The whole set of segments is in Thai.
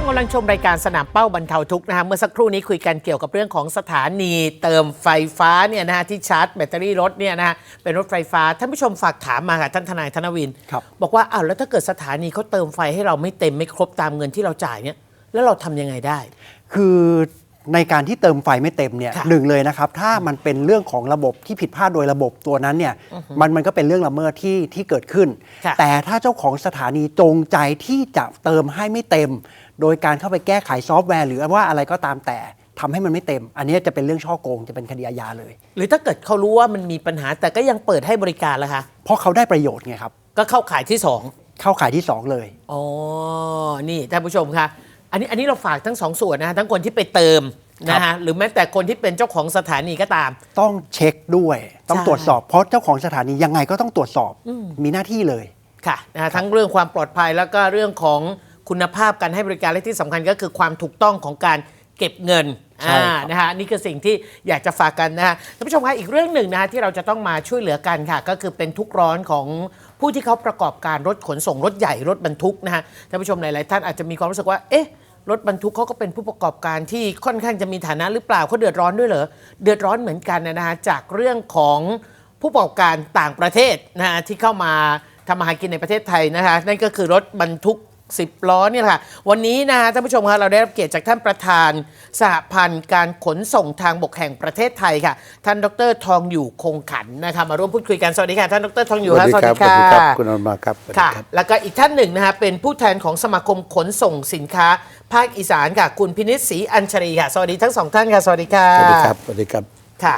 ชมกำลังชมรายการสนามเป้าบรรเทาทุกข์นะคะเมื่อสักครู่นี้คุยกันเกี่ยวกับเรื่องของสถานีเติมไฟฟ้าเนี่ยนะฮะที่ชาร์จแบตเตอรี่รถเนี่ยนะฮะเป็นรถไฟฟ้าท่านผู้ชมฝากถามมาค่ะท่านทนายธนวินครับ บอกว่าอ้าวแล้วถ้าเกิดสถานีเขาเติมไฟให้เราไม่เต็มไม่ครบตามเงินที่เราจ่ายเนี่ยแล้วเราทำยังไงได้ คือ ในการที่เติมไฟไม่เต็มเนี่ยค่ะหนึ่งเลยนะครับถ้ามันเป็นเรื่องของระบบที่ผิดพลาดโดยระบบตัวนั้นเนี่ยมันมันก็เป็นเรื่องละเมิดที่ที่เกิดขึ้นค่ะแต่ถ้าเจ้าของสถานีจงใจที่จะเติมให้ไม่เต็ม โดยการเข้าไปแก้ไขซอฟต์แวร์ หรือว่าอะไรก็ตามแต่ทำให้มันไม่เต็ม อันนี้จะเป็นเรื่องช่อโกงจะเป็นคดีอาญาเลย หรือถ้าเกิดเขารู้ว่ามันมีปัญหาแต่ก็ยังเปิดให้บริการล่ะคะ เพราะเขาได้ประโยชน์ไงครับ ก็เข้าขายที่สองเข้าขายที่สองเลย อ๋อ นี่ท่านผู้ชมคะ อันนี้อันนี้เราฝากทั้งสองส่วนนะฮะทั้งคนที่ไปเติมครับนะฮะหรือแม้แต่คนที่เป็นเจ้าของสถานีก็ตาม ต้องเช็คด้วย ต้องใช่ตรวจสอบเพราะเจ้าของสถานียังไงก็ต้องตรวจสอบมีหน้าที่เลยค่ะนะฮะทั้งเรื่องความปลอดภัยแล้วก็เรื่องของคุณภาพการให้บริการและที่สำคัญก็คือความถูกต้องของการเก็บเงินใช่ อ่าครับนะฮะนี่คือสิ่งที่อยากจะฝากกันนะฮะท่านผู้ชมคะอีกเรื่องหนึ่งนะฮะที่เราจะต้องมาช่วยเหลือกันค่ะ ก็คือเป็นทุกข์ร้อนของผู้ที่เขาประกอบการรถขนส่งรถใหญ่รถบรรทุกนะฮะท่านผู้ชมหลาย ๆ ท่านอาจจะมีความรู้สึกว่าเอ๊ะรถบรรทุกเขาก็เป็นผู้ประกอบการที่ค่อนข้างจะมีฐานะหรือเปล่าเขาเดือดร้อนด้วยเหรอเดือดร้อนเหมือนกันนะฮะจากเรื่องของผู้ประกอบการต่างประเทศนะฮะที่เข้ามาทำมาหากินในประเทศไทยนะคะนั่นก็คือรถบรรทุก 10 ล้อเนี่ยแหละค่ะ วันนี้นะฮะท่านผู้ชมคะเราได้รับเกียรติจากท่านประธานสหพันธ์การขนส่งทางบกแห่งประเทศไทยค่ะ ท่านดรทองอยู่คงขันนะคะมาร่วมพูดคุยกันสวัสดีค่ะท่านดรทองอยู่สวัสดีครับสวัสดีครัค่ะคุณอนุมาครับสวัสดีค่ะครับแล้วก็อีกท่านหนึ่งนะคะเป็นผู้แทนของสมาคมขนส่งสินค้า ภาคอีสานค่ะ คุณพินิษศรีอัญชรีค่ะสวัสดีทั้งสองท่านค่ะสวัสดีค่ะสวัสดีครับสวัสดีครับค่ะ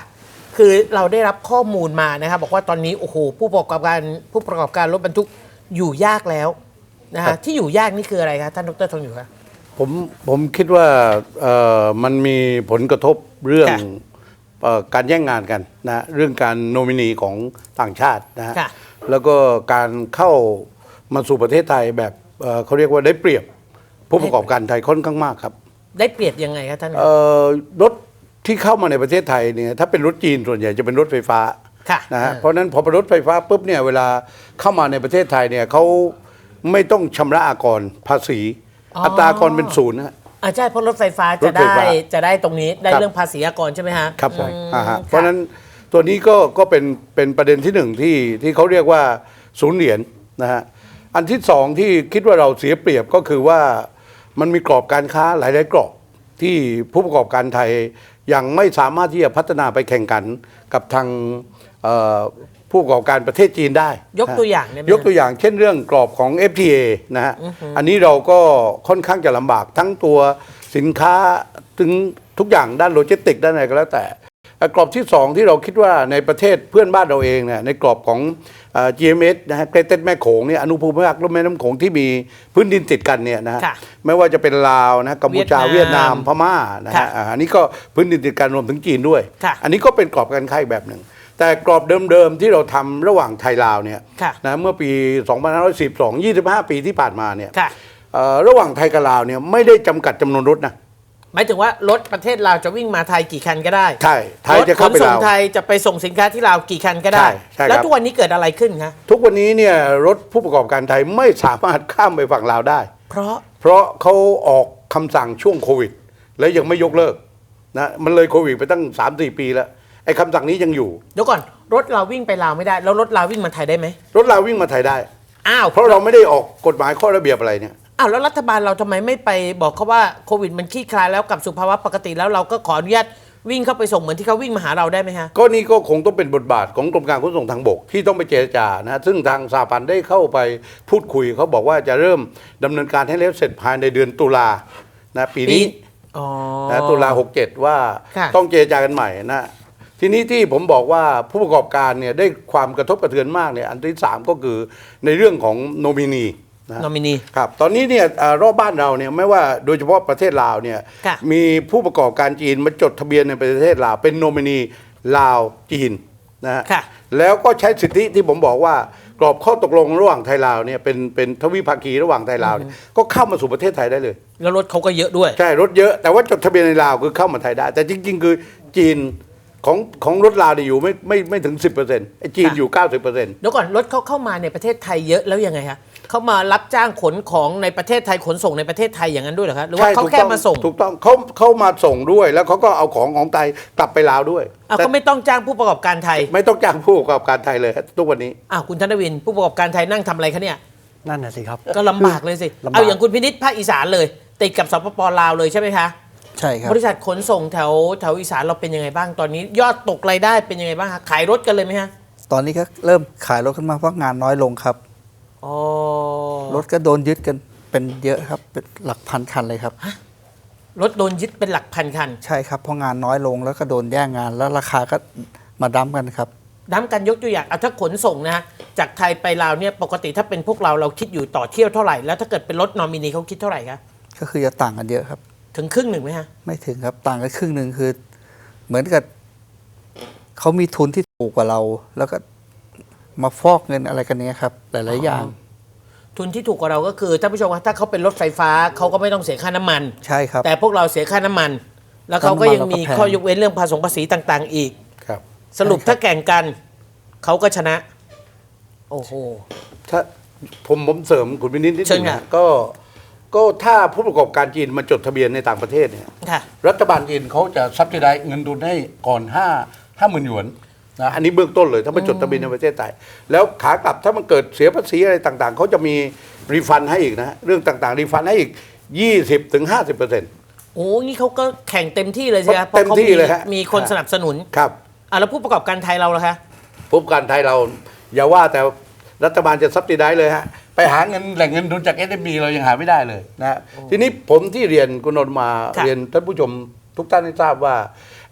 คือเราได้รับข้อมูลมานะคะบอกว่าตอนนี้โอ้โหผู้ประกอบการผู้ประกอบการรถบรรทุกอยู่ยากแล้ว นะครัคะบที่อยู่ยากนี่คืออะไรคะท่านดรทองอยู่คะ ผมผมคิดว่าเอ่อมันมีผลกระทบเรื่องค่ะเอ่อการแย่งงานกันนะเรื่องการโนมินีของต่างชาตินะฮะค่ะแล้วก็การเข้ามาสู่ประเทศไทยแบบเอ่อเขาเรียกว่าได้เปรียบผู้ประกอบการไทยค่อนข้างมากครับ ได้เปรียบยังไงคะท่าน เอ่อรถที่เข้ามาในประเทศไทยเนี่ยถ้าเป็นรถจีนส่วนใหญ่จะเป็นรถไฟฟ้าค่ะนะฮะเออเพราะฉะนั้นพอเป็นรถไฟฟ้าปุ๊บเนี่ยเวลาเข้ามาในประเทศไทยเนี่ยเขา ไม่ต้องชำระอากรภาษีอ๋ออัอัตรากรเป็นศูนย์นะฮะ อ่าใช่เพราะรถไฟฟ้ารจะถไฟได้ฟ้าจะได้ตรงนี้ได้ครับ เรื่องภาษีอากรใช่ไหมฮะครับผมอืมอ่าฮะค่เพราะฉะนั้นตัวนี้ก็ก็เป็นเป็นประเด็นที่หนึ่งที่ที่เขาเรียกว่าศูนย์เหรียญนะฮะอันที่สองที่คิดว่าเราเสียเปรียบก็คือว่ามันมีกรอบการค้าหลาย ๆ กรอบที่ผู้ประกอบการไทยยังไม่สามารถที่จะพัฒนาไปแข่งขันกับทางเอ่อ ผู้ประกอบการประเทศจีนได้ ยกตัวอย่างได้ไหมยกตัวอย่างเช่นเรื่องกรอบของ FTA นะฮะอันนี้เราก็ค่อนข้างจะลำบากทั้งตัวสินค้าถึงทุกอย่างด้านโลจิสติกส์ด้านอะไรก็แล้วแต่แต่กรอบที่ 2 ที่เราคิดว่าในประเทศเพื่อนบ้านเราเองเนี่ยในกรอบของเอ่อ GMS นะฮะเกรเต็แม่โขงเนี่ยอนุภูมิภาคลุ่มแม่น้ำโขงที่มีพื้นดินติดกันเนี่ยนะฮะค่ะไม่ว่าจะเป็นลาวนะกัมพูชาเวีเวียยดดนานามมพม่านะค่ะฮะอ่าอันนี้ก็พื้นดินติดกันรวมถึงจีนด้วยค่ะอันนี้ก็เป็นกรอบการค้าอีกแบบหนึ่ง แต่กรอบเดิมๆที่เราทำระหว่างไทยลาวเนี่ยค่ะนะเมื่อปี 2512 25 ปีที่ผ่านมาเนี่ยค่ะ เอ่อระหว่างไทยกับลาวเนี่ยไม่ได้จำกัดจำนวนรถนะ หมายถึงว่ารถประเทศลาวจะวิ่งมาไทยกี่คันก็ได้ใช่ไทยจะเข้าไปรถขนส่งลาวไทยจะไปส่งสินค้าที่ลาวกี่คันก็ได้ ใช่ใช่ครับ แล้วทุกวันนี้เกิดอะไรขึ้นคะทุกวันนี้เนี่ยรถผู้ประกอบการไทยไม่สามารถข้ามไปฝั่งลาวได้ เพราะ เพราะเขาออกคำสั่งช่วงโควิด และยังไม่ยกเลิกนะมันเลยโควิดไปตั้ง 3-4 ปีแล้วไอ้คำสั่งนี้ยังอยู่ เดี๋ยวก่อนรถเราวิ่งไปลาวไม่ได้ แล้วรถลาววิ่งมาไทยได้ไหมรถลาววิ่งมาไทยได้ อ้าวเพราะเราไม่ได้ออกกฎหมายข้อระเบียบอะไรเนี่ย อ้าวแล้วรัฐบาลเราทำไมไม่ไปบอกเขาว่าโควิดมันคลี่คลายแล้วกลับสู่ภาวะปกติแล้วเราก็ขออนุญาตวิ่งเข้าไปส่งเหมือนที่เขาวิ่งมาหาเราได้ไหมฮะ ก็นี่ก็คงต้องเป็นบทบาทของกรมการขนส่งทางบกที่ต้องไปเจรจานะฮะซึ่งทางสาพันธ์ได้เข้าไปพูดคุยเขาบอกว่าจะเริ่มดำเนินการให้แล้วเสร็จภายในเดือนตุลานะปีนี้ อ๋อ นะตุลา67ว่าค่ะ ต้องเจรจากันใหม่นะ ทีนี้ที่ผมบอกว่าผู้ประกอบการเนี่ยได้ความกระทบกระเทือนมากเนี่ยอันที่สามก็คือในเรื่องของโนมินีนะนอมินีครับตอนนี้เนี่ยเอ่อรอบบ้านเราเนี่ยไม่ว่าโดยเฉพาะประเทศลาวเนี่ยค่ะมีผู้ประกอบการจีนมาจดทะเบียนในประเทศลาว เป็นโนมินีลาวจีนนะฮะค่ะ แล้วก็ใช้สิทธิที่ผมบอกว่ากรอบข้อตกลงระหว่างไทยลาวเนี่ยเป็นเป็นทวิภาคีระหว่างไทยลาวเนี่ยก็เข้ามาสู่ประเทศไทยได้เลย แล้วรถเขาก็เยอะด้วย ใช่รถเยอะแต่ว่าจดทะเบียนในลาวคือเข้ามาไทยได้ แต่จริง ๆ คือจีน ของของรถลาวเนี่ยอยู่ไม่ไม่ไม่ถึง 10%ไอ้จีนค่ะอยู่ 90%เดี๋ยวก่อนรถเขาเข้ามาในประเทศไทยเยอะแล้วยังไงคะเขามารับจ้างขนของในประเทศไทยขนส่งในประเทศไทยอย่างนั้นด้วยเหรอคะหรือว่าใช่เขาถูกแค่ต้องมาส่งถูกต้องเขาเขามาส่งด้วย แล้วเขาก็เอาของของไทยกลับไปลาวด้วยอ้าวแต่ก็ไม่ต้องจ้างผู้ประกอบการไทย ไม่ต้องจ้างผู้ประกอบการไทยเลยทุกวันนี้อ้าวคุณธนวินผู้ประกอบการไทยนั่งทำอะไรคะเนี่ยนั่นน่ะสิครับ ก็ลำบากเลยสิลำบากเอาอย่างคุณพินิษภาคอีสานเลย ติดกับสปปลาวเลยใช่ไหมคะ ใช่ครับบริษัทขนส่งแถวแถวอีสานเราเป็นยังไงบ้างตอนนี้ ยอดตกรายได้เป็นยังไงบ้างคะขายรถกันเลยไหมฮะตอนนี้ก็เริ่มขายรถขึ้นมาเพราะงานน้อยลงครับอ๋อรถก็โดนยึดกันเป็นเยอะครับเป็นหลักพันคันเลยครับรถโดนยึดเป็นหลักพันคัน ใช่ครับเพราะงานน้อยลงแล้วก็โดนแย่งงานแล้วราคาก็มาดั้มกันครับน้ำกันยกตัวอย่างเอาถ้าขนส่งนะฮะจากไทยไปลาวเนี่ยปกติถ้าเป็นพวกเราเราคิดอยู่ต่อเที่ยวเท่าไหร่แล้วถ้าเกิดเป็นรถนอมินีเขาคิดเท่าไหร่คะก็คือจะต่างกันเยอะครับ ถึงครึ่งหนึ่งไหมฮะ ไม่ถึงครับต่างกันครึ่งหนึ่งคือ เหมือนกับเขามีทุนที่ถูกกว่าเรา แล้วก็มาฟอกเงินอะไรกันเนี้ยครับ หลายๆอย่าง ทุนที่ถูกกว่าเราก็คือท่านผู้ชมครับถ้าเขาเป็นรถไฟฟ้าเขาก็ไม่ต้องเสียค่าน้ำมัน ใช่ครับ แต่พวกเราเสียค่าน้ำมัน แล้วเขาก็ยังมีน้ำมันเราก็แพงข้อยกเว้นเรื่องภาษีภาษีต่างๆ อีก ครับ สรุปถ้าแข่งกันเขาก็ชนะ โอ้โห ถ้าผมผมเสริมคุณวินิจนิดเชินึญงค่ะ นะก็ ก็ถ้าผู้ประกอบการจีนมาจดทะเบียนในต่างประเทศเนี่ยค่ะ รัฐบาลจีนเขาจะซับซิได้เงินทุนให้ก่อนห้าห้าหมื่นหยวนนะอันนี้เบื้องต้นเลยถ้ามาจดทะเบียนในประเทศไทยแล้วขากลับถ้ามันเกิดเสียภาษีอะไรต่างๆเขาจะมีรีฟันให้อีกนะเรื่องต่างๆ รีฟันให้อีก 20ถึง50เปอร์เซ็นต์ โอ้งี้เขาก็แข่งเต็มที่เลยสิครับเต็มที่เลยฮะ มีคนสนับสนุนครับ อะแล้วผู้ประกอบการไทยเราล่ะคะ ผู้ประกอบการไทยเรา อย่าว่าแต่รัฐบาลจะซับซิได้เลยฮะไปหาเงินแหล่งเงินทุนจาก s อ b เรายังหาไม่ได้เลยนะฮะทีนี้ผมที่เรียนคุณนนท์มาค่ะเรียนท่านผู้ชมทุกท่านให้ทราบว่า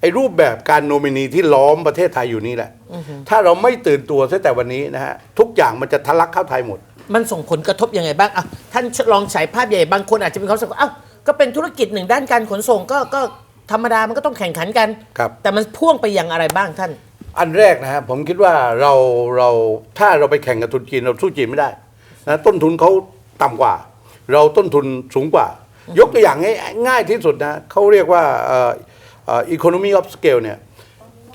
ไอ้รูปแบบการโนมินีที่ล้อมประเทศไทยอยู่นี่แหละ ถ้าเราไม่ตื่นตัวตั้งแต่วันนี้นะฮะทุกอย่างมันจะทะลักเข้าไทยหมด มันส่งผลกระทบยังไงบ้างอะท่านลองฉายภาพใหญ่บางคนอาจจะมีความรู้สึกว่าเอ้าก็เป็นธุรกิจหนึ่งด้านการขนส่งก็ก็ธรรมดามันก็ต้องแข่งขันกัน ครับ แต่มันพ่วงไปอย่างอะไรบ้างท่าน อันแรกนะฮะผมคิดว่าเราเราถ้าเราไปแข่งกับทุนจีนเราสู้จีนไม่ได้ นะต้นทุนเขาต่ำกว่า เราต้นทุนสูงกว่า ยกตัวอย่างง่ายง่ายที่สุดนะเขาเรียกว่าเอ่อเอ่อ economy of scale เนี่ย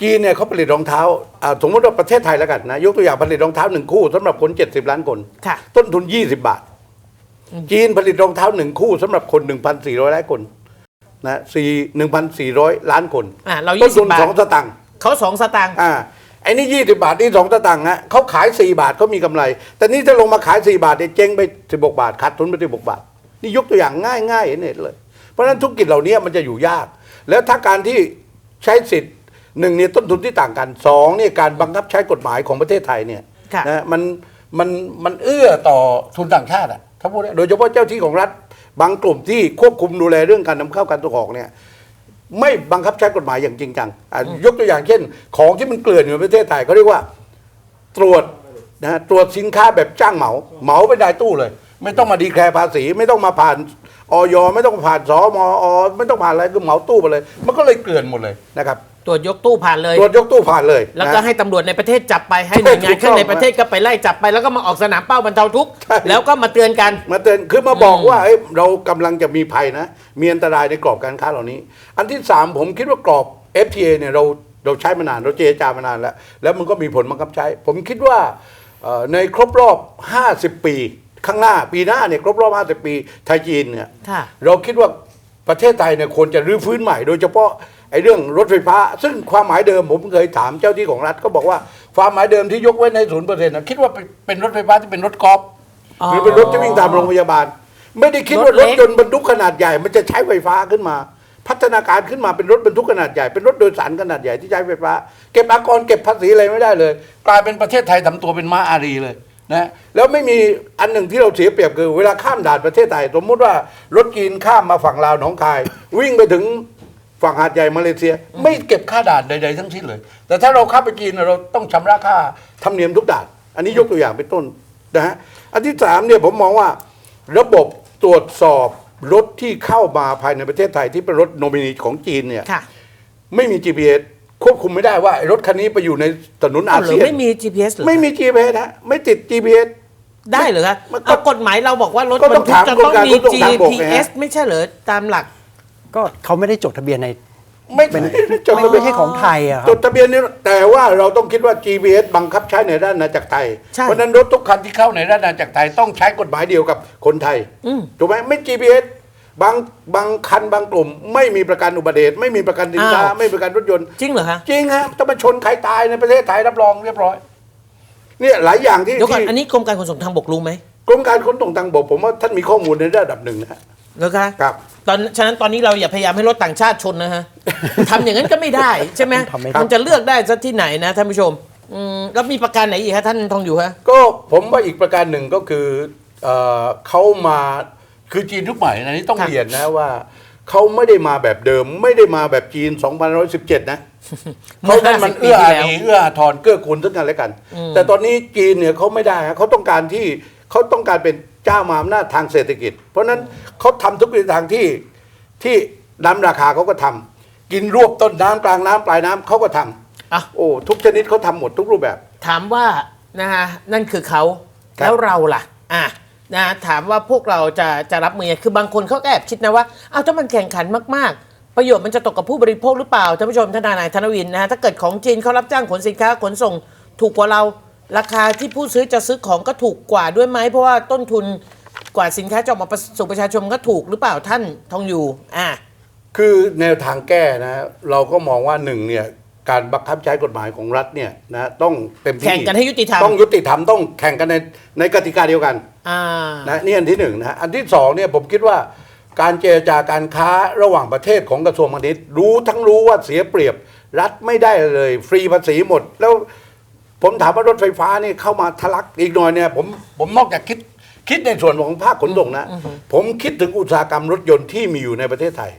จีนเนี่ยเขาผลิตรองเท้าอ่าสมมติว่าประเทศไทยแล้วกันนะยกตัวอย่างผลิตรองเท้าหนึ่งคู่สำหรับคน 70 ล้านคนค่ะต้นทุน 20 บาท จีนผลิตรองเท้าหนึ่งคู่สำหรับคน 1,400ล้านคนนะสี่1,400ล้านคนอะเราต้นทุน20บาทสองสตังค์เขาสองสตางค์อ่า ไอ้นี่ยี่สิบาทนี่สองตะตังค์ฮะเขาขายสี่บาทเขามีกำไร แต่นี่ถ้าลงมาขายสี่บาทเนี่ยเจ๊งไปสิบกบาทขาดทุนไปสิบกบาท นี่ยกตัวอย่างง่ายง่ายๆเห็นเห็นเลย เพราะฉะนั้นธุรกิจเหล่านี้มันจะอยู่ยาก แล้วถ้าการที่ใช้สิทธิ์หนึ่งเนี่ยต้นทุนที่ต่างกันสองเนี่ยการบังคับใช้กฎหมายของประเทศไทยเนี่ยค่ะนะมันมันมันเอื้อต่อทุนต่างชาติอะถ้าพูดได้โดยเฉพาะเจ้าที่ของรัฐบางกลุ่มที่ควบคุมดูแลเรื่องการนำเข้าการส่งออกเนี่ย ไม่บังคับใช้กฎหมายอย่างจริงจังอะยกตัวอย่างเช่น ของที่มันเกลื่อนอยู่ในประเทศไทยเขาเรียกว่า ตรวจนะฮะตรวจสินค้าแบบจ้างเหมา เหมาไปได้ตู้เลย ไม่ต้องมาดีแคร์ภาษี ไม่ต้องมาผ่านออยไม่ต้องผ่านสมอไม่ต้องผ่านอะไรคือเหมาตู้ไปเลย มันก็เลยเกลื่อนหมดเลยนะครับ ตรวจยกตู้ผ่านเลย ตรวจยกตู้ผ่านเลยแล้วก็นะ ให้ตำรวจในประเทศจับไปให้หน่วยงานข้างในประเทศก็ไปไล่จับไป แล้วก็มาออกสนามเป้าบรรเทาทุกข์ใช่แล้วก็มาเตือนกัน มาเตือนคือมาบอกว่าเอ้ยเรากำลังจะมีภัยนะ มีอันตรายในกรอบการค้าเหล่านี้ อันที่สามผมคิดว่ากรอบ FTA เนี่ยเราเราใช้มานาน เราเจรจามานานแล้ว แล้วมันก็มีผลบังคับใช้ ผมคิดว่าเอ่อในครบรอบ 50 ปี ข้างหน้าปีหน้าเนี่ยครบรอบ 50 ปีไทยจีนเนี่ยค่ะ เราคิดว่า ประเทศไทยเนี่ยควรจะรื้อฟื้นใหม่โดยเฉพาะไอ้เรื่องรถไฟฟ้า ซึ่งความหมายเดิมผมเคยถามเจ้าที่ของรัฐก็บอกว่าความหมายเดิมที่ยกไว้ในศูนย์เปอร์เซ็นต์คิดว่าเป็นเป็นรถไฟฟ้าที่เป็นรถกอล์ฟอ๋อหรือเป็นรถที่วิ่งตามโรงพยาบาล ไม่ได้คิดว่ารรถถเล็กยนต์บรรทุกขนาดใหญ่ มันจะใช้ไฟฟ้าขึ้นมา พัฒนาการขึ้นมาเป็นรถบรรทุกขนาดใหญ่เป็นรถโดยสารขนาดใหญ่ที่ใช้ไฟฟ้า เก็บอากรเก็บภาษีอะไรไม่ได้เลย กลายเป็นประเทศไทยทำตัวเป็นม้าอารีเลย นะแล้วไม่มีอันหนึ่งที่เราเสียเปรียบคือ เวลาข้ามด่านประเทศไทยสมมุติว่ารถจีนข้ามมาฝั่งลาวหนองคาย วิ่งไปถึงฝั่งหาดใหญ่มาเลเซีย ไม่เก็บค่าด่านใดๆทั้งสิ้นเลย แต่ถ้าเราข้ามไปจีนเราต้องชำระค่าธรรมเนียมทุกด่าน อันนี้ยกตัวอย่างเป็นต้นนะฮะอันที่สามเนี่ยผมมองว่าระบบตรวจสอบรถที่เข้ามาภายในประเทศไทยที่เป็นรถโนมินีของจีนเนี่ยค่ะไม่มี GPS ควบคุมไม่ได้ว่าไอ้รถคันนี้ไปอยู่ในถนนอาอ้าวเหรอเซียนไม่มี GPS เหรอไม่มี GPS ฮะไม่ติด GPS ได้เหรอคะมันก็เอากฎหมายเราบอกว่ารถก็บรต้รองทุกถามจะกรมต้องการมีขนส่งทางบกไงฮะ GPS ไม่ใช่เหรอตามหลัก ก็เขาไม่ได้จดทะเบียนในไม่เป็นจดไม่ทะเบียไม่นใช่ของไทยอะคจรับดทะเบียนนี่แต่ว่าเราต้องคิดว่า GPS บังคับใช้ในด้านอาณาจักรไทย ใช่ เพราะฉะนั้นรถทุกคันที่เข้าในด้านอาณาจักรไทยต้องใช้กฎหมายเดียวกับคนไทยถูกไหมไม่ GPS บางบางคันบางกลุ่ม ไม่มีประกันอุบัติเหตุไม่มีประกันสินค้าอ้าว ไม่มีประกันรถยนต์ จริงเหรอคะจริงฮะถ้ามันชนใครตายในประเทศไทยรับรองเรียบร้อย เนี่ยหลายอย่างที่เดี๋ยวก่อนที่อันนี้กรมการขนส่งทางบกรู้ไหมกรมการขนส่งทางบกผมว่าท่านมีข้อมูลในระดับหนึ่งนะฮะเหรอคะครับ ตอนฉะนั้นตอนนี้เราอย่าพยายามให้รถต่างชาติชนนะฮะ ทำอย่างนั้นก็ไม่ได้ใช่ไหมทำไม่ได้ มันจะเลือกได้ซะที่ไหนนะท่านผู้ชมอืมแล้วมีประกันไหนอีกฮะท่านทองอยู่ฮะ ก็ผมว่าอีกประการหนึ่งก็คือเอ่อเขามา คือจีนยุคใหม่นะนี่ต้องครับเรียนนะว่าเขาไม่ได้มาแบบเดิม ไม่ได้มาแบบจีน2117 นะเขานั้นมัน50ปีเอื้อที่อาแล้วรีเอื้ออาทรเกื้อกูลซึ่งกันและกัน แต่ตอนนี้จีนเนี่ยเขาไม่ได้ฮะเขาต้องการที่เขาต้องการเป็นเจ้ามาอำนาจทางเศรษฐกิจ เพราะฉะนั้นเขาทำทุกวิถีทางที่ที่น้ำราคาเขาก็ทำกินรวบต้นน้ำกลางน้ำปลายน้ำเขาก็ทำอะโอ้ทุกชนิดเขาทำหมดทุกรูปแบบ ถามว่านะฮะนั่นคือเขาครับแล้วเราล่ะ อะ นะถามว่าพวกเราจะจะรับมือยังไงคือบางคนเขาก็แอบคิดนะว่าอ้าวถ้ามันแข่งขันมากๆ ประโยชน์มันจะตกกับผู้บริโภคหรือเปล่าท่านผู้ชมท่านนายธนวินนะฮะถ้าเกิดของจีนเขารับจ้างขนสินค้าขนส่งถูกกว่าเรา ราคาที่ผู้ซื้อจะซื้อของก็ถูกกว่าด้วยไหมเพราะว่าต้นทุนกว่าสินค้าจะออกมาสู่ประชาชนก็ถูกหรือเปล่าท่านทองอยู่อะคือแนวทางแก้นะ เราก็มองว่าหนึ่งเนี่ยการบังคับใช้กฎหมายของรัฐเนี่ยนะต้องเต็มที่แข่งกันให้ยุติธรรมต้องยุติธรรมต้องแข่งกันในในกติกาเดียวกันอ่า นะนี่อันที่หนึ่งนะอันที่สองเนี่ยผมคิดว่าการเจรจาการค้าระหว่างประเทศของกระทรวงพาณิชย์รู้ทั้งรู้ว่าเสียเปรียบ รัฐไม่ได้เลย ฟรีภาษีหมด แล้วผมถามว่ารถไฟฟ้านี่เข้ามาทะลักอีกหน่อยเนี่ยผมผมนอกจากคิดคิดในส่วนของภาคขนส่งนะ ผมคิดถึงอุตสาหกรรมรถยนต์ที่มีอยู่ในประเทศไทย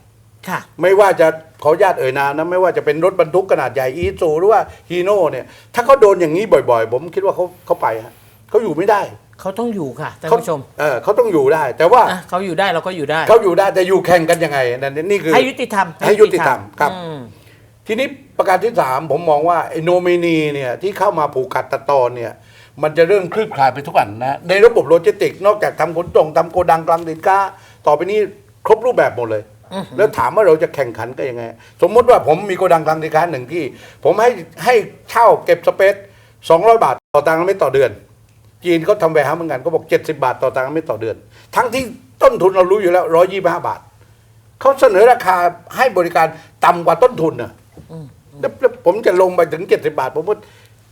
ค่ะไม่ว่าจะขออนุญาตเอ่ยนามนะไม่ว่าจะเป็นรถบรรทุกขนาดใหญ่อีซูหรือว่าฮีโน่เนี่ยถ้าเขาโดนอย่างนี้บ่อย ๆ ผมคิดว่าเขาเขาไปฮะ เขาอยู่ไม่ได้เขาต้องอยู่ค่ะท่านเขาผู้ชมเออเขาต้องอยู่ได้ แต่ว่าอะเขาอยู่ได้เราก็อยู่ได้ เขาอยู่ได้แต่อยู่แข่งกันยังไงนั่นนี่คือให้ยุติธรรมให้ยุติธรรมครับ อืมทีนี้ประการที่สามผมมองว่าไอ้โนมินีเนี่ยที่เข้ามาผูกขาดตัดตอนเนี่ย มันจะเริ่มคลืบคลายไปทุกวันนะในระบบโลจิสติกส์นอกจากทำขนส่งทำโกดังกลางสินค้าต่อไปนี้ครบรูปแบบหมดเลย แล้วถามว่าเราจะแข่งขันกันยังไง สมมติว่าผมมีโกดังกลางสินค้าหนึ่งที่ ผมให้ให้เช่าเก็บสเปซ200บาทต่อตังค์ไม่ต่อเดือน จีนเขาทำแวร์เฮาส์เหมือนกันเขาบอก 70 บาทต่อตังค์ไม่ต่อเดือน ทั้งที่ต้นทุนเรารู้อยู่แล้ว 125 บาท เขาเสนอราคาให้บริการต่ำกว่าต้นทุนนะแล้วแล้วผมจะลงไปถึง 70 บาท ผมว่า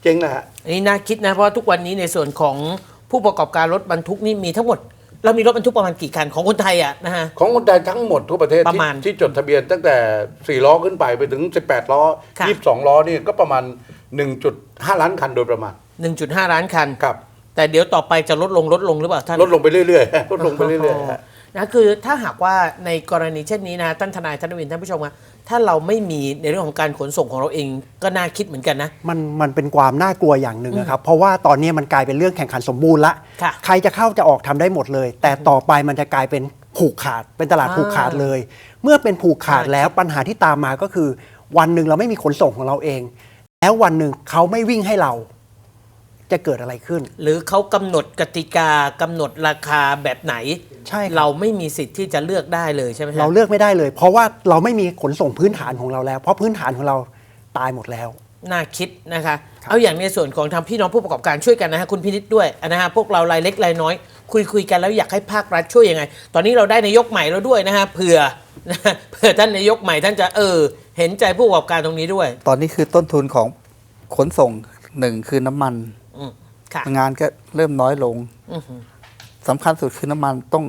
เจ๊งนะฮะ อันนี้น่าคิดนะเพราะว่าทุกวันนี้ในส่วนของผู้ประกอบการรถบรรทุกนี่มีทั้งหมด เรามีรถบรรทุกประมาณกี่คันของคนไทยอะนะฮะ ของคนไทยทั้งหมดทั่วประเทศ ประที่มาณที่จดทะเบียนตั้งแต่ 4 ล้อขึ้นไปไปถึง 18 ล้อ ค่ะ 22 ล้อนี่ก็ประมาณ 1.5 ล้านคันโดยประมาณ 1.5 ล้านคัน ครับ แต่เดี๋ยวต่อไปจะลดลงลดลงหรือเปล่าท่านลดลงไปเรื่อยๆลดลงไปเรื่อยๆฮะ นะคือถ้าหากว่าในกรณีเช่นนี้นะท่านทนายท่านวินท่านผู้ชมครับถ้าเราไม่มีในเรื่องของการขนส่งของเราเองก็น่าคิดเหมือนกันนะ มันมันเป็นความน่ากลัวอย่างหนึ่งนะครับ เพราะว่าตอนนี้มันกลายเป็นเรื่องแข่งขันสมบูรณ์ละ ค่ะ ใครจะเข้าจะออกทำได้หมดเลย แต่ต่อไปมันจะกลายเป็นผูกขาด เป็นตลาดผูกขาดเลย เมื่อเป็นผูกขาดใช่แล้วปัญหาที่ตามมาก็คือ วันหนึ่งเราไม่มีขนส่งของเราเอง แล้ววันหนึ่งเขาไม่วิ่งให้เรา จะเกิดอะไรขึ้น หรือเขากำหนดกติกากำหนดราคาแบบไหน ใช่ครับ เราไม่มีสิทธิ์ที่จะเลือกได้เลยใช่ไหมฮะเราเลือกไม่ได้เลย เพราะว่าเราไม่มีขนส่งพื้นฐานของเราแล้ว เพราะพื้นฐานของเราตายหมดแล้ว น่าคิดนะคะ เอาอย่างในส่วนของทางพี่น้องผู้ประกอบการช่วยกันนะฮะคุณพินิษด้วยนะฮะพวกเรารายเล็กรายน้อย คุยคุยกันแล้วอยากให้ภาครัฐช่วยยังไง ตอนนี้เราได้นายกใหม่แล้วด้วยนะฮะเผื่อนะฮะเผื่อท่านนายกใหม่ท่านจะเออ เห็นใจผู้ประกอบการตรงนี้ด้วย ตอนนี้คือต้นทุนของขนส่งหนึ่งคือน้ำมันอืม ค่ะงานก็เริ่มน้อยลงอือหือสำคัญสุดคือน้ำมันต้อง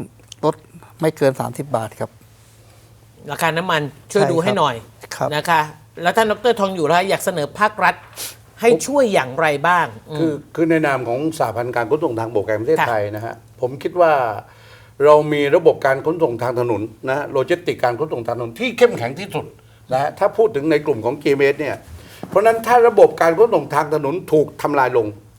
ลดไม่เกิน 30 บาทครับ ราคาน้ำมันช่วยใช่ดูให้ครับ หน่อยครับ นะคะ แล้วท่านดรทองอยู่แล้วอยากเสนอภาครัฐ ให้ช่วยอย่างไรบ้างม คือคือในนามของสหพันธ์การขนส่งทางบกแห่งประเทศค่ะ ไทยนะฮะผมคิดว่าเรามีระบบการขนส่งทางถนนนะฮะโลจิสติกการขนส่งทางถนนที่เข้มแข็งที่สุดนะฮะถ้าพูดถึงในกลุ่มของ g m s เนี่ยเพราะฉะนั้นถ้าระบบการขนส่งทางถนนถูกทำลายลงค่ะ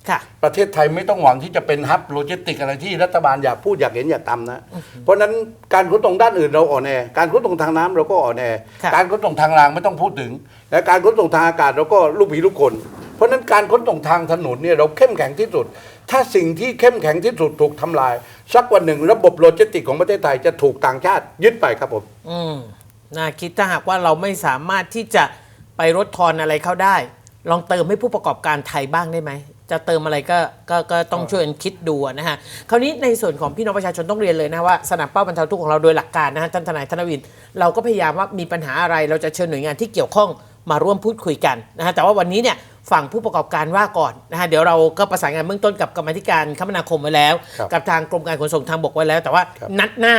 ประเทศไทยไม่ต้องหวังที่จะเป็นฮับโลจิสติกอะไรที่รัฐบาลอยากพูดอยากเห็นอยากทำนะ เพราะฉะนั้นการขนส่งด้านอื่นเราอ่อนแอการขนส่งทางน้ำเราก็อ่อนแอครับการขนส่งทางรางไม่ต้องพูดถึง และการขนส่งทางอากาศเราก็ลูกผีลูกคน เพราะฉะนั้นการขนส่งทางถนนเนี่ยเราเข้มแข็งที่สุด ถ้าสิ่งที่เข้มแข็งที่สุดถูกทำลาย สักวันหนึ่งระบบโลจิสติกของประเทศไทยจะถูกต่างชาติยึดไปครับผมอืมน่าคิดถ้าหากว่าเราไม่สามารถที่จะไปลดทอนอะไรเข้าได้ ลองเติมให้ผู้ประกอบการไทยบ้างได้ไหม จะเติมอะไรก็ก็ก็ต้องช่วยกันคิดดูนะฮะคราวนี้ในส่วนของพี่น้องประชาชนต้องเรียนเลยนะว่าสนามเป้าบรรเทาทุกข์ของเราโดยหลักการนะฮะท่านทนายธนวิน เราก็พยายามว่ามีปัญหาอะไรเราจะเชิญหน่วยงานที่เกี่ยวข้องมาร่วมพูดคุยกันนะฮะแต่ว่าวันนี้เนี่ยฝั่งผู้ประกอบการว่าก่อนนะฮะเดี๋ยวเราก็ประสานงานเบื้องต้นกับกรรมาธิการคมนาคมไว้แล้ว ครับกับทางกรมการขนส่งทางบกไว้แล้ว แต่ว่าครับ นัดหน้า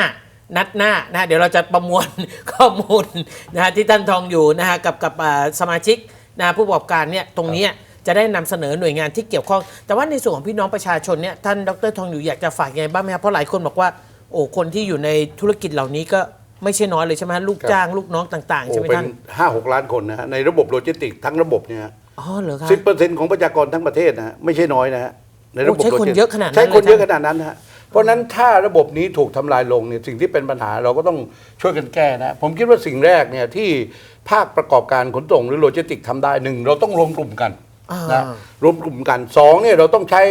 นัดหน้านะฮะเดี๋ยวเราจะประมวล ข้อมูลนะฮะที่ท่านทองอยู่นะฮะกับกับอ่าสมาชิกนะฮะผู้ประกอบการเนี่ยตรงเนี้ย จะได้นำเสนอหน่วยงานที่เกี่ยวข้อง แต่ว่าในส่วนของพี่น้องประชาชนเนี่ยท่านดรทองอยู่อยากจะฝากยังไงบ้างไหมครับเพราะหลายคนบอกว่าโอ้คนที่อยู่ในธุรกิจเหล่านี้ก็ไม่ใช่น้อยเลยใช่ไหมฮะลูกครับจ้างลูกน้องต่างๆโอ้ใช่ไหมเป็นท่านห้าหกล้านคนนะฮะในระบบโลจิสติกส์ทั้งระบบเนี่ยอ๋อเหรอครับสิบเปอร์เซ็นต์ของประชากรทั้งประเทศนะฮะไม่ใช่น้อยนะฮะในระบบโอ้ใช้คนโลจิสติกส์เยอะขนาดนั้นใช้คนเลยเยอะท่านขนาดนั้นนะฮะเพราะฉะนั้นถ้าระบบนี้ถูกทำลายลงเนี่ยสิ่งที่เป็นปัญหาเราก็ต้องช่วยกันแก้นะ ผมคิดว่าสิ่งแรกเนี่ยที่ภาคประกอบการขนส่งหรือโลจิสติกส์ทำได้หนึ่งเราต้องรวมกลุ่มกันอ่า นนะรวมกลุ่มกันสองเนี่ยเราต้องใช้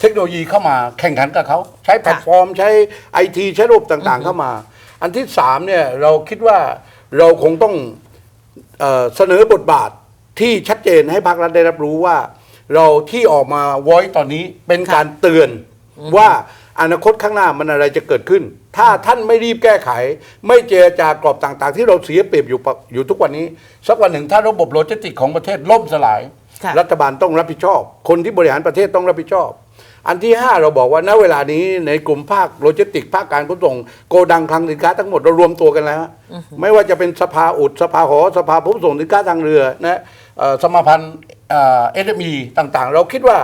เทคโนโลยีเข้ามาแข่งขันกับเขา ใช้แพลตฟอร์ม ใช้ไอทีใช้ระบบต่างๆเข้ามา อันที่สามเนี่ยเราคิดว่าเราคงต้องเอ่อเสนอบทบาทที่ชัดเจนให้ภาครัฐได้รับรู้ว่า เราที่ออกมาไว้ตอนนี้เป็นการเตือนว่าอนาคตข้างหน้ามันอะไรจะเกิดขึ้น ถ้าท่านไม่รีบแก้ไข ไม่เจรจากรอบต่างๆ ที่เราเสียเปรียบอยู่ปะอยู่ทุกวันนี้ สักวันหนึ่งถ้าระบบโลจิสติกส์ของประเทศล่มสลาย ค่ะ รัฐบาลต้องรับผิดชอบ คนที่บริหารประเทศต้องรับผิดชอบ อันที่ 5 เราบอกว่าณเวลานี้ในกลุ่มภาคโลจิสติกส์ภาคการขนส่งโกดังคลังสินค้าทั้งหมดเรารวมตัวกันแล้วฮะไม่ว่าจะเป็นสภาอุดสภาหอ สภาผู้ส่งสินค้าทางเรือนะเอ่อสมาพันธ์ เอสเอ็มต่างๆ เราคิดว่า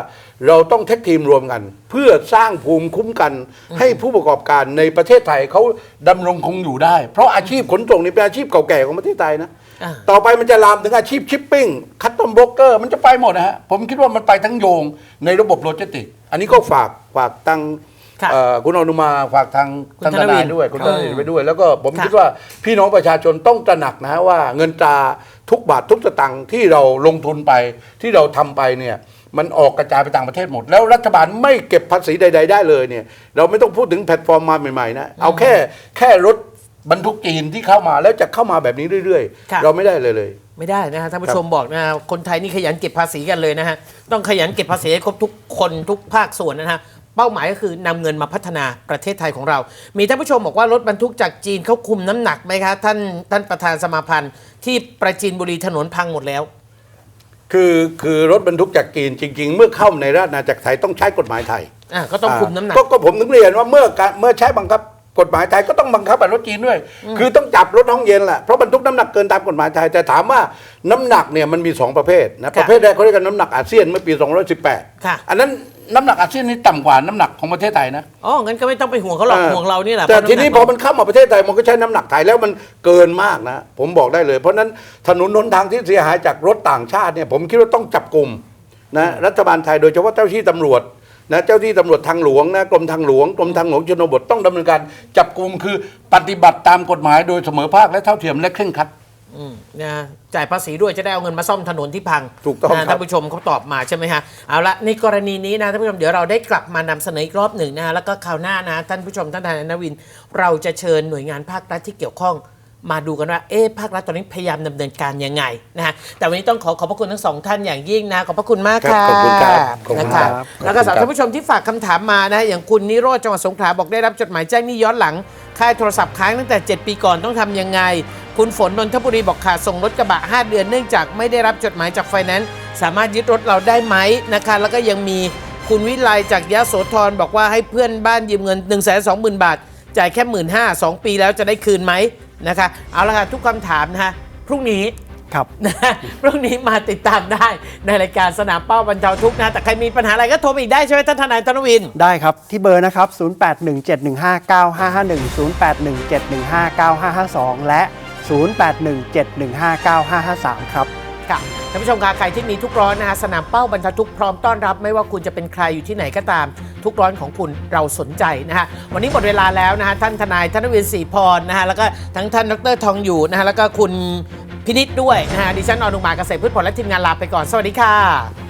เราต้องเทคทีมรวมกัน เพื่อสร้างภูมิคุ้มกัน ให้ผู้ประกอบการในประเทศไทยเขาดำรงคงอยู่ได้ เพราะอาชีพขนส่งนี่เป็นอาชีพเก่าแก่ของประเทศไทยนะอ่าต่อไปมันจะลามถึงอาชีพชิปปิ้ง คัตตอมโบรกเกอร์ มันจะไปหมดนะฮะ ผมคิดว่ามันไปทั้งโยงในระบบโลจิสติกส์อันนี้ก็ฝากฝากตัง ค่ะเอ่อคุณอนุมาฝากทางคุณท่านธทนวินายนด้วยคุณคธรับนายไปด้วย แล้วก็ผมค่ะคิดว่าพี่น้องประชาชนต้องตระหนักนะฮะว่าเงินตราทุกบาททุกสตังค์ที่เราลงทุนไปที่เราทำไปเนี่ยมันออกกระจายไปต่างประเทศหมด แล้วรัฐบาลไม่เก็บภาษีใด ๆ ได้เลยเนี่ย เราไม่ต้องพูดถึงแพลตฟอร์มมาใหม่ๆนะเอาแค่แค่รถบรรทุกจีนที่เข้ามาแล้วจะเข้ามาแบบนี้เรื่อยค่ะๆเราไม่ได้เลยเลย ไม่ได้นะฮะท่านผู้ชมบอกนะฮะคนไทยนี่ขยันเก็บภาษีกันเลยนะฮะต้องขยันเก็บภาษีให้ครบทุกคนทุกภาคส่วนนะฮะ เป้าหมายก็คือนำเงินมาพัฒนาประเทศไทยของเรา มีท่านผู้ชมบอกว่ารถบรรทุกจากจีนเขาคุมน้ำหนักไหมคะท่านท่านประธานสมาพันธ์ที่ประจีนบุรีถนนพังหมดแล้ว คือคือรถบรรทุกจากจีนจริง ๆ เมื่อเข้าในราชอาณาจักรไทยต้องใช้กฎหมายไทยอะก็ต้องคุมน้ำหนักก็ก็ผมถึงเรียนว่าเมื่อการเมื่อใช้บังคับ กฎหมายไทยก็ต้องบังคับแบบรถจีนด้วย คือต้องจับรถห้องเย็นแหละเพราะบรรทุกน้ำหนักเกินตามกฎหมายไทยแต่ถามว่าน้ำหนักเนี่ยมันมีสองประเภทนะค่ะประเภทแรกเขาเรียกกันน้ำหนักอาเซียนเมื่อปี218ค่ะอันนั้นน้ำหนักอาเซียนนี่ต่ำกว่าน้ำหนักของประเทศไทยนะอ๋อ งั้นก็ไม่ต้องไปห่วงเขาหรอกห่วงเรานี่แหละแต่เพราะทีนี้ำหพกอมันเข้ามาประเทศไทยมันก็ใช้น้ำหนักไทยแล้วมันเกินมากนะ ผมบอกได้เลย เพราะฉะนั้นถนนหนทางที่เสียหายจากรถต่างชาติเนี่ยผมคิดว่าต้องจับกลุ่มนะรัฐบาลไทยโดยเฉพาะเจ้าที่ตำรวจ นะเจ้าที่ตำรวจทางหลวงนะกรมทางหลวงกรมทางหลวงชนบทต้องดำเนินการจับกลุ่มคือปฏิบัติตามกฎหมายโดยเสมอภาคและเท่าเทียมและเคร่งครัดอืมนะจ่ายภาษีด้วยจะได้เอาเงินมาซ่อมถนนที่พังถูกต้องนะครับท่านผู้ชมเขาตอบมาใช่ไหมฮะเอาละในกรณีนี้นะท่านผู้ชมเดี๋ยวเราได้กลับมานำเสนออีกรอบหนึ่งนะฮะแล้วก็คราวหน้านะท่านผู้ชมท่านทนายนวิน เราจะเชิญหน่วยงานภาครัฐที่เกี่ยวข้อง มาดูกันว่าเอ๊ะภาครัฐตอนนี้พยายามดำเนินการยังไงนะฮะแต่วันนี้ต้องขอขอบพระคุณทั้งสองท่านอย่างยิ่งนะขอบพระคุณมากครัค่ะบขอบคุณครับขอบคุณนะครัคะบแล้วก็สำหรับขอบคุณครับท่านผู้ชมที่ฝากคำถามมานะอย่างคุณนิโรธจังหวัดสงขลาบอกได้รับจดหมายแจ้งหนี้ย้อนหลังค่ายโทรศัพท์ค้างตั้งแต่ 7 ปีก่อนต้องทำยังไง คุณฝนนนทบุรีบอกขาดส่งรถกระบะ 5 เดือนเนื่องจากไม่ได้รับจดหมายจากไฟแนนซ์สามารถยึดรถเราได้ไหมนะคะแล้วก็ยังมีคุณวิไลจากยะโสธรบอกว่าให้เพื่อนบ้านยืมเงิน 1 2 0 0 0 0 บาทจ่ายแค่1 5ื่นสองปีแล้วจะได้คืนไหม นะคะ เอาละค่ะ ทุกคำถามนะคะพรุ่งนี้ครับนะพรุ่งนี้มาติดตามได้ในรายการสนามเป้าบรรเทาทุกข์นะ แต่ใครมีปัญหาอะไรก็โทรมาอีกได้ใช่ไหมท่านทนายธนวิน ได้ครับ ที่เบอร์นะครับ 0817159551 0817159552 และ 0817159553 ครับ ค่ะท่านผู้ชมคะใครที่มีทุกร้อนนะคะสนามเป้าบรรทัดทุกพร้อมต้อนรับ ไม่ว่าคุณจะเป็นใครอยู่ที่ไหนก็ตาม ทุกร้อนของคุณเราสนใจนะคะวันนี้หมดเวลาแล้วนะคะท่านทนายธนวินศรีพรนะคะแล้วก็ทั้งท่านดรทองอยู่นะคะแล้วก็คุณพินิษด้วยนะคะดิฉันอนุมาเกษตรพืชผลและทีมงานลาไปก่อนสวัสดีค่ะ